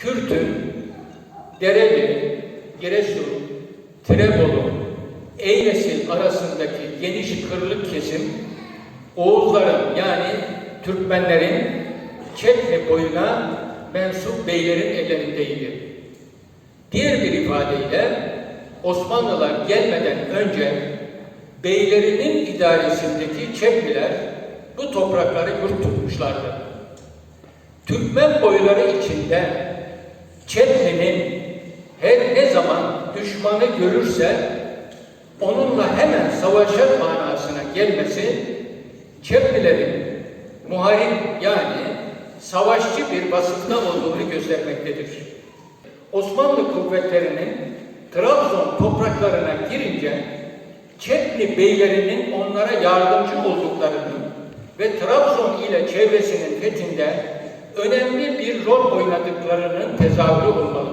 Kürt'ün Dereli, Giresun, Tirebolu, Eylesil arasındaki geniş kırlık kesim Oğuzların yani Türkmenlerin Çetne boyuna mensup beylerin ellerindeydi. Diğer bir ifadeyle Osmanlılar gelmeden önce beylerinin idaresindeki Çepliler bu toprakları yurt tutmuşlardı. Türkmen boyları içinde Çetli'nin her ne zaman düşmanı görürse onunla hemen savaşa manasına gelmesi Çeplilerin muharip yani savaşçı bir vasıfta olduğunu göstermektedir. Osmanlı kuvvetlerinin Trabzon topraklarına girince Çetli beylerinin onlara yardımcı olduklarını ve Trabzon ile çevresinin fethinde önemli bir rol oynadıklarının tezahürü olmalıdır.